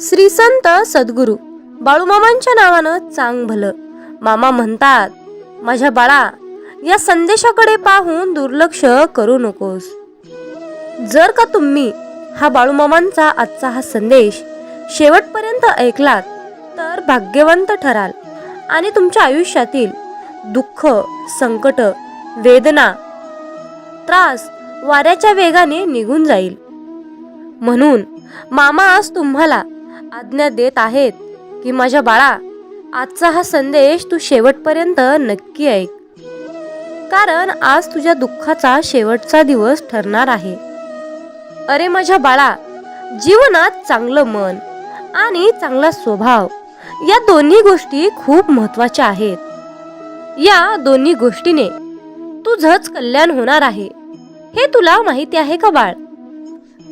श्री संत सद्गुरू बाळूमामांच्या नावानं चांग भलं. मामा म्हणतात माझ्या बाळा या संदेशाकडे पाहून दुर्लक्ष करू नकोस. जर का तुम्ही हा बाळूमामांचा आजचा हा संदेश शेवटपर्यंत ऐकलात तर भाग्यवंत ठराल आणि तुमच्या आयुष्यातील दुःख संकट वेदना त्रास वाऱ्याच्या वेगाने निघून जाईल. म्हणून मामा आज तुम्हाला आज्ञा देत आहेत की माझ्या बाळा आजचा हा संदेश तू शेवटपर्यंत नक्की ऐक. कारण आज तुझ्या दुःखाचा शेवटचा दिवस ठरणार आहे. अरे माझ्या बाळा जीवनात चांगलं मन आणि चांगला स्वभाव या दोन्ही गोष्टी खूप महत्त्वाच्या आहेत. या दोन्ही गोष्टीने तुझंच कल्याण होणार आहे. हे तुला माहिती आहे का बाळ?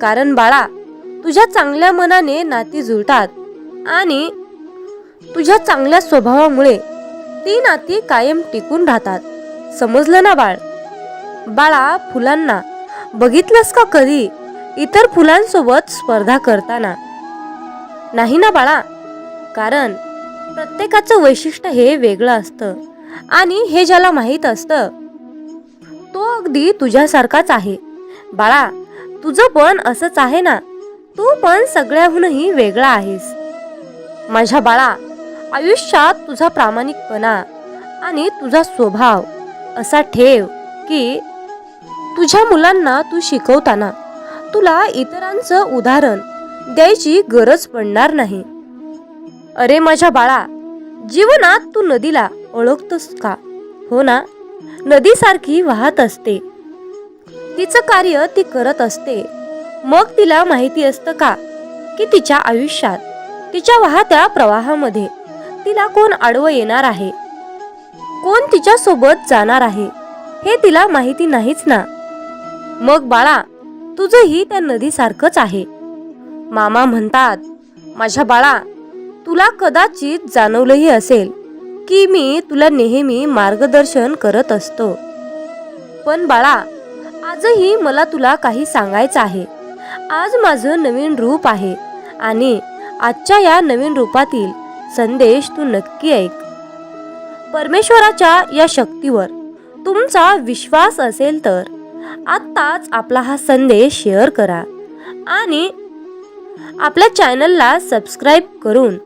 कारण बाळा तुझ्या चांगल्या मनाने नाती जुळतात आणि तुझ्या चांगल्या स्वभावामुळे ती नाती कायम टिकून राहतात. समजलं ना बाळ? बाळा फुलांना बघितलंस का कधी? इतर फुलांसोबत स्पर्धा करताना. नाही ना बाळा? कारण प्रत्येकाचं वैशिष्ट्य हे वेगळं असतं आणि हे ज्याला माहीत असतं तो अगदी तुझ्यासारखाच आहे. बाळा तुझं पण असंच आहे ना? तू पण सगळ्याहूनही वेगळा आहेस. माझ्या बाळा आयुष्यात तुझा प्रामाणिकपणा आणि तुझा स्वभाव असा ठेव की तुझ्या मुलांना तू शिकवताना तुला इतरांचं उदाहरण द्यायची गरज पडणार नाही. अरे माझ्या बाळा जीवनात तू नदीला ओळखतोस का? हो ना? नदीसारखी वाहत असते. तिचं कार्य ती करत असते. मग तिला माहिती असतं का? की तिच्या आयुष्यात तिच्या वाहत्या प्रवाहामध्ये तिला कोण आडवं येणार आहे? कोण तिच्या सोबत जाणार आहे? हे तिला माहिती नाहीच ना? मग बाळा तुझंही त्या नदीसारखंच आहे. मामा म्हणतात माझ्या बाळा तुला कदाचित जाणवलंही असेल की मी तुला नेहमी मार्गदर्शन करत असतो. पण बाळा आजही मला तुला काही सांगायचं आहे. आज माझं नवीन रूप आहे. आणि आजच्या या नवीन रूपातील संदेश तू नक्की ऐक. परमेश्वराच्या या शक्तीवर तुमचा विश्वास असेल तर आत्ताच आपला हा संदेश शेअर करा. आणि आपल्या चॅनलला सबस्क्राईब करून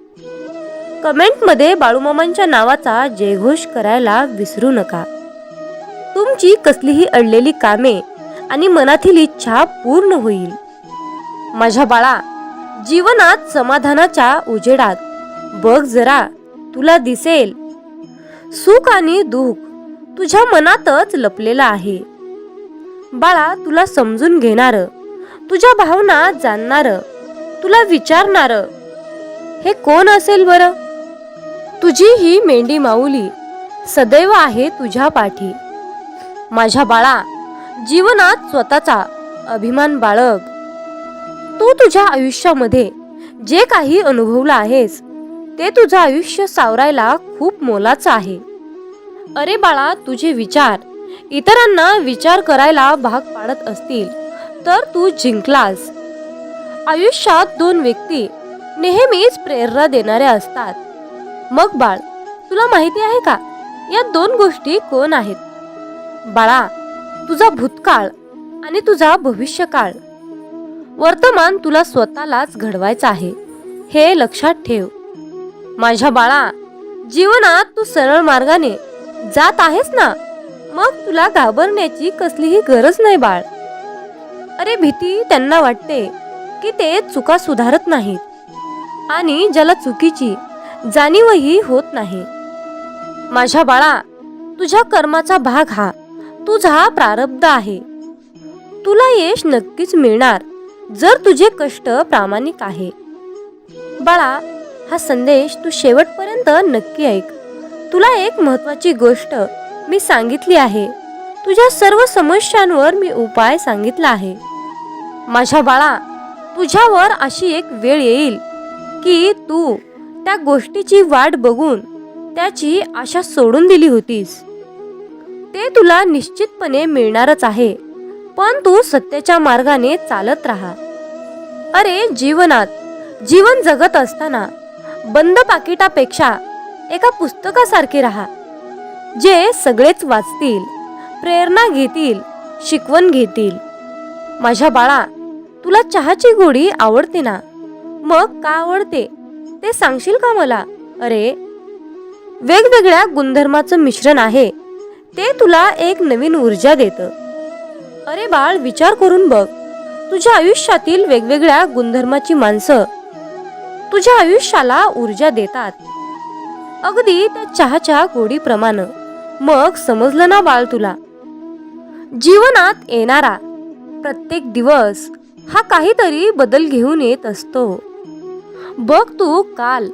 कमेंटमध्ये बाळूमामांच्या नावाचा जयघोष करायला विसरू नका. तुमची कसलीही अडलेली कामे आणि मनातील इच्छा पूर्ण होईल. माझ्या बाळा जीवनात समाधानाच्या उजेडात. बघ जरा तुला दिसेल. सुख आणि दुःख तुझ्या मनातच लपलेलं आहे. बाळा तुला समजून घेणार तुझ्या भावना जाणणार तुला विचारणार. हे कोण असेल बरं? तुझी ही मेंढी माऊली सदैव आहे तुझ्या पाठी. माझ्या बाळा जीवनात स्वतःचा अभिमान बाळग. तू तुझ्या आयुष्यामध्ये जे काही अनुभवलं आहेस ते तुझं आयुष्य सावरायला खूप मोलाचं आहे. अरे बाळा तुझे विचार. इतरांना विचार करायला भाग पाडत असतील तर तू जिंकलास. आयुष्यात दोन व्यक्ती नेहमीच प्रेरणा देणाऱ्या असतात. मग बाळ तुला माहिती आहे का? या दोन गोष्टी कोण आहेत? बाळा तुझा भूतकाळ आणि तुझा भविष्यकाळ. वर्तमान तुला स्वतःलाच घडवायचं आहे हे लक्षात ठेव. माझ्या बाळा जीवनात तू सरळ मार्गाने जात आहेस ना? मग तुला घाबरण्याची कसलीही गरज नाही बाळ. अरे भीती त्यांना वाटते की ते चुका सुधारत नाहीत आणि ज्याला चुकीची जाणीवही होत नाही. माझ्या बाळा तुझ्या कर्माचा भाग हा तुझा प्रारब्ध आहे. तुला यश नक्कीच मिळणार. जर तुझे कष्ट प्रामाणिक आहे. बाळा हा संदेश तू शेवटपर्यंत नक्की ऐक. तुला एक महत्वाची गोष्ट मी सांगितली आहे. तुझ्या सर्व समस्यांवर मी उपाय सांगितला आहे. माझ्या बाळा तुझ्यावर अशी एक वेळ येईल की तू त्या गोष्टीची वाट बघून त्याची आशा सोडून दिली होतीस. ते तुला निश्चितपणे मिळणारच आहे. पण तू सत्याच्या मार्गाने चालत राहा. अरे जीवनात जीवन जगत असताना बंद पाकिटापेक्षा एका पुस्तकासारखे राहा जे सगळेच वाचतील प्रेरणा घेतील शिकवण घेतील. माझ्या बाळा तुला चहाची गोडी आवडते ना? मग का आवडते? ते सांगशील का मला? अरे वेगवेगळ्या गुणधर्माचं मिश्रण आहे ते तुला एक नवीन ऊर्जा देतं. अरे बाळ विचार करून बघ. तुझ्या आयुष्यातील वेगवेगळ्या गुणधर्माची माणसं तुझ्या आयुष्याला ऊर्जा देतात. अगदी त्या चहाच्या गोडीप्रमाणे. मग समजलं ना बाळ तुला? जीवनात येणारा प्रत्येक दिवस हा काहीतरी बदल घेऊन येत असतो. बघ तू काल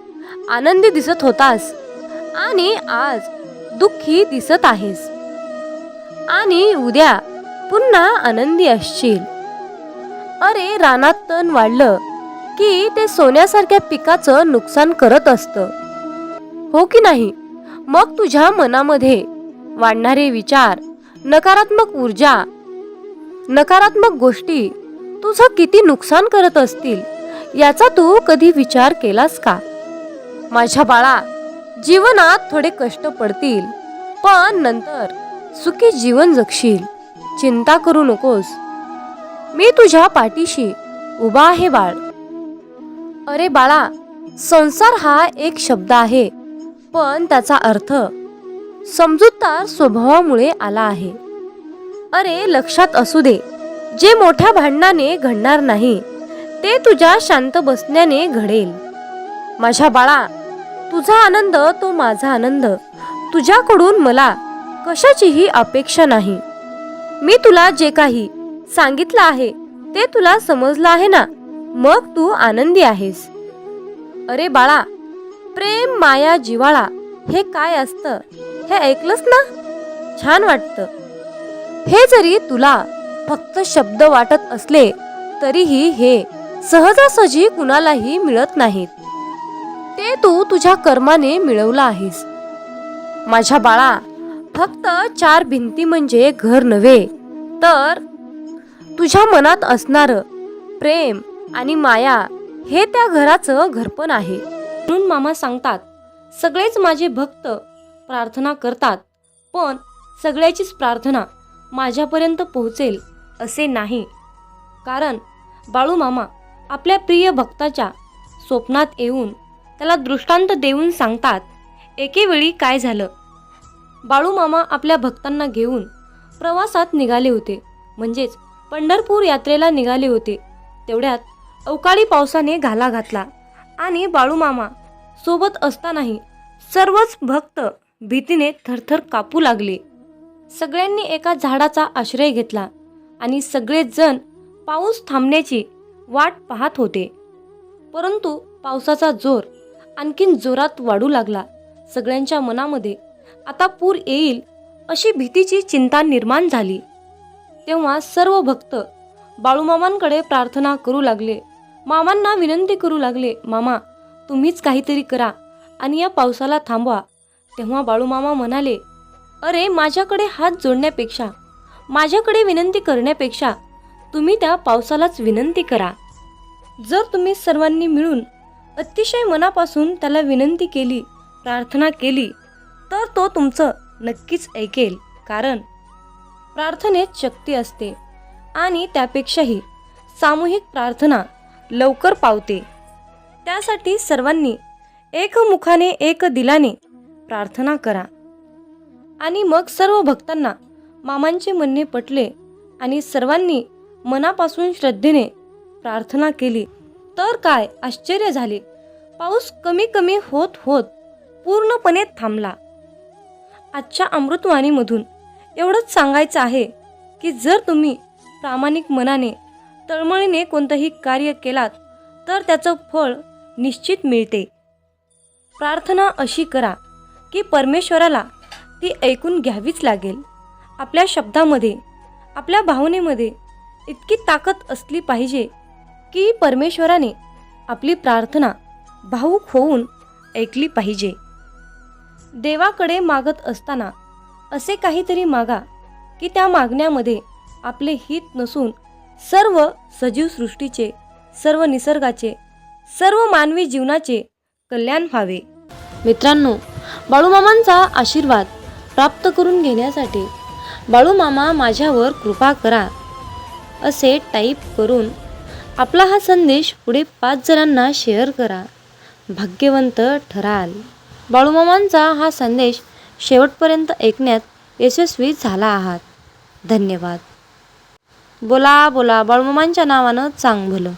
आनंदी दिसत होतास आणि आज दुःखी दिसत आहेस. आणि उद्या पुन्हा आनंदी असशील. अरे रानात तण वाढलं की ते सोन्यासारख्या पिकाचं नुकसान करत असतं. हो की नाही? मग तुझ्या मनामध्ये वाढणारे विचार नकारात्मक ऊर्जा नकारात्मक गोष्टी तुझं किती नुकसान करत असतील याचा तू कधी विचार केलास का? माझ्या बाळा जीवनात थोडे कष्ट पडतील पण नंतर सुखी जीवन जगशील. चिंता करू नकोस. मी तुझ्या पाठीशी उभा आहे बाळ. अरे बाळा संसार हा एक शब्द आहे पण त्याचा अर्थ समजूतदार स्वभावामुळे आला आहे. अरे लक्षात असू दे जे मोठ्या भांडणाने घडणार नाही ते तुझ्या शांत बसण्याने घडेल. माझ्या बाळा तुझा आनंद तो माझा आनंद. तुझ्याकडून मला कशाचीही अपेक्षा नाही. मी तुला जे काही सांगितलं आहे ते तुला समजलं आहे ना? मग तू आनंदी आहेस. अरे बाळा प्रेम माया जिवाळा हे काय असतं? हे ऐकलंस ना? छान वाटतं. हे जरी तुला फक्त शब्द वाटत असले तरीही हे सहजासहजी कुणालाही मिळत नाहीत. ते तू तुझ्या कर्माने मिळवलं आहेस. माझ्या बाळा फक्त चार भिंती म्हणजे घर नव्हे तर तुझ्या मनात असणारं प्रेम आणि माया हे त्या घराचं घरपण आहे. म्हणून मामा सांगतात सगळेच माझे भक्त प्रार्थना करतात पण सगळ्याचीच प्रार्थना माझ्यापर्यंत पोहोचेल असे नाही. कारण बाळू मामा आपल्या प्रिय भक्ताच्या स्वप्नात येऊन त्याला दृष्टांत देऊन सांगतात एकेवेळी काय झालं? बाळूमामा आपल्या भक्तांना घेऊन प्रवासात निघाले होते. म्हणजेच पंढरपूर यात्रेला निघाले होते. तेवढ्यात अवकाळी पावसाने घाला घातला आणि बाळूमामा सोबत असतानाही सर्वच भक्त भीतीने थरथर कापू लागले. सगळ्यांनी एका झाडाचा आश्रय घेतला आणि सगळेजण पाऊस थांबण्याची वाट पाहत होते. परंतु पावसाचा जोर आणखीन जोरात वाढू लागला. सगळ्यांच्या मनामध्ये आता पूर येईल अशी भीतीची चिंता निर्माण झाली. तेव्हा सर्व भक्त बाळूमामांकडे प्रार्थना करू लागले. मामांना विनंती करू लागले मामा तुम्हीच काहीतरी करा आणि या पावसाला थांबवा. तेव्हा बाळूमामा म्हणाले अरे माझ्याकडे हात जोडण्यापेक्षा माझ्याकडे विनंती करण्यापेक्षा तुम्ही त्या पावसालाच विनंती करा. जर तुम्ही सर्वांनी मिळून अतिशय मनापासून त्याला विनंती केली प्रार्थना केली तर तो तुमचं नक्कीच ऐकेल कारण प्रार्थनेत शक्ती असते आणि त्यापेक्षाही सामूहिक प्रार्थना लवकर पावते. त्यासाठी सर्वांनी एकमुखाने एक दिलाने प्रार्थना करा. आणि मग सर्व भक्तांना मामांचे म्हणणे पटले आणि सर्वांनी मनापासून श्रद्धेने प्रार्थना केली. तर काय आश्चर्य झाले. पाऊस कमी कमी होत होत पूर्णपणे थांबला. आजच्या अमृतवाणीमधून एवढंच सांगायचं आहे की जर तुम्ही प्रामाणिक मनाने तळमळीने कोणतंही कार्य केलात तर त्याचं फळ निश्चित मिळते. प्रार्थना अशी करा की परमेश्वराला ती ऐकून घ्यावीच लागेल. आपल्या शब्दामध्ये आपल्या भावनेमध्ये इतकी ताकद असली पाहिजे की परमेश्वराने आपली प्रार्थना भावूक होऊन ऐकली पाहिजे. देवाकडे मागत असताना असे काहीतरी मागा की त्या मागण्यामध्ये आपले हित नसून सर्व सजीव सृष्टीचे सर्व निसर्गाचे सर्व मानवी जीवनाचे कल्याण व्हावे. मित्रांनो बाळूमामांचा आशीर्वाद प्राप्त करून घेण्यासाठी बाळूमामा माझ्यावर कृपा करा असे टाईप करून आपला हा संदेश पुढे पाच जणांना शेअर करा. भाग्यवंत ठराल. बाळूमामांचा हा संदेश शेवटपर्यंत ऐकण्यात यशस्वी झाला आहात. धन्यवाद. बोला बोला बाळूमामांच्या नावानं चांग भलं